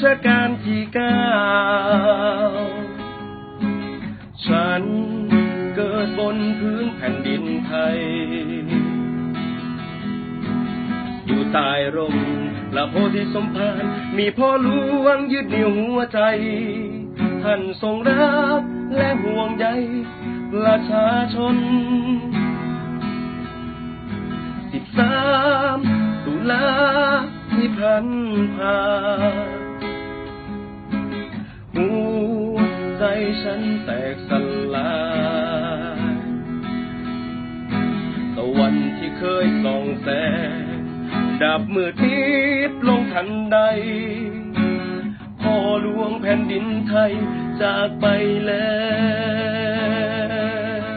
ชกาลที่เก้าฉันเกิดบนพื้นแผ่นดินไทย อยู่ใต้ร่มละโพธิสมภารมีพ่อหลวงยึดเหนี่ยวหัวใจ ท่านทรงรักและห่วงใยประชาชน สิบสามตุลาที่พันผ่าน ฉันแตกสลายตะวันที่เคยส่องแสงดับมืดนิดลงทันใด พ่อหลวงแผ่นดินไทยจากไปแล้ว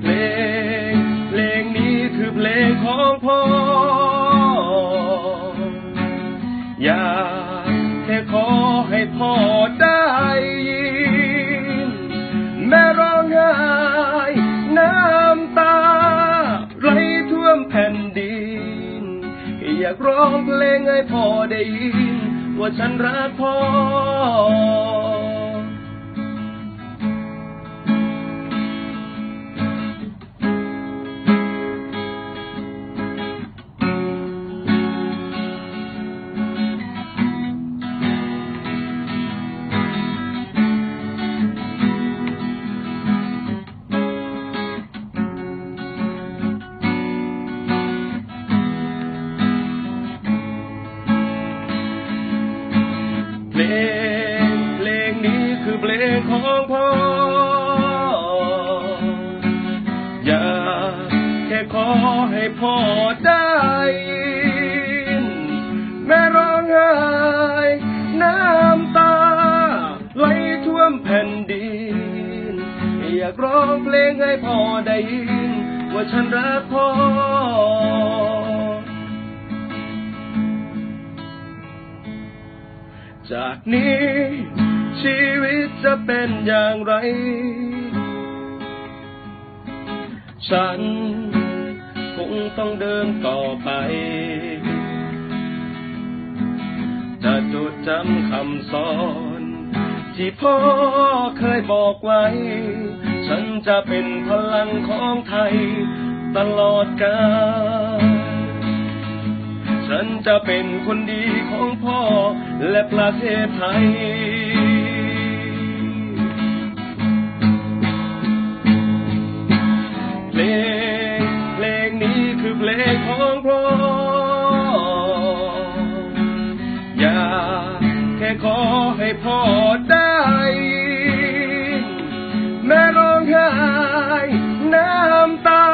เพลงเพลงนี้คือเพลงของพ่อ อยากร้องเพลงให้พ่อได้ยิน ว่าฉันรักพ่อ ลงของพ่อ อยากแค่ขอให้พ่อได้ยินแม่ร้องไห้น้ำตา ไหลท่วมแผ่นดิน อยากร้องเพลงให้พ่อได้ยิน ว่าฉันรักพ่อจากนี้ ชีวิตจะเป็นอย่างไร ฉันคงต้องเดินต่อไป จะจดจำคำสอน ที่พ่อเคยบอกไว้ ฉันจะเป็นพลังของไทยตลอดกาลฉันจะเป็นคนดีของพ่อและประเทศไทย ขอให้พ่อได้ยินแม่ร้องไห้น้ำตา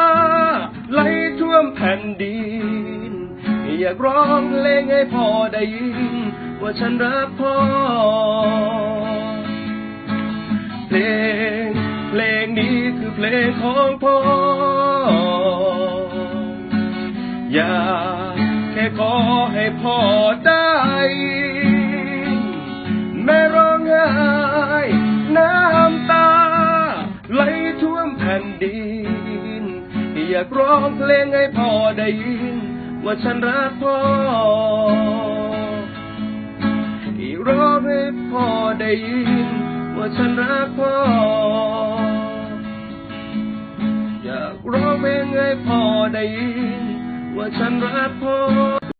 ไหลท่วมแผ่นดิน อยากร้องเพลงให้พ่อได้ยิน ว่าฉันรักพ่อ เพลง เพลงนี้คือเพลงของพ่อ อยากแค่ขอให้พ่อได้ ร้องไห้น้ำตา ไหลท่วมแผ่นดิน อยากร้องเพลงให้พ่อได้ยิน ว่าฉันรักพ่อที่ร้องให้พ่อได้ยิน ว่าฉันรักพ่อ อยากร้องเพลงให้พ่อได้ยิน ว่าฉันรักพ่อ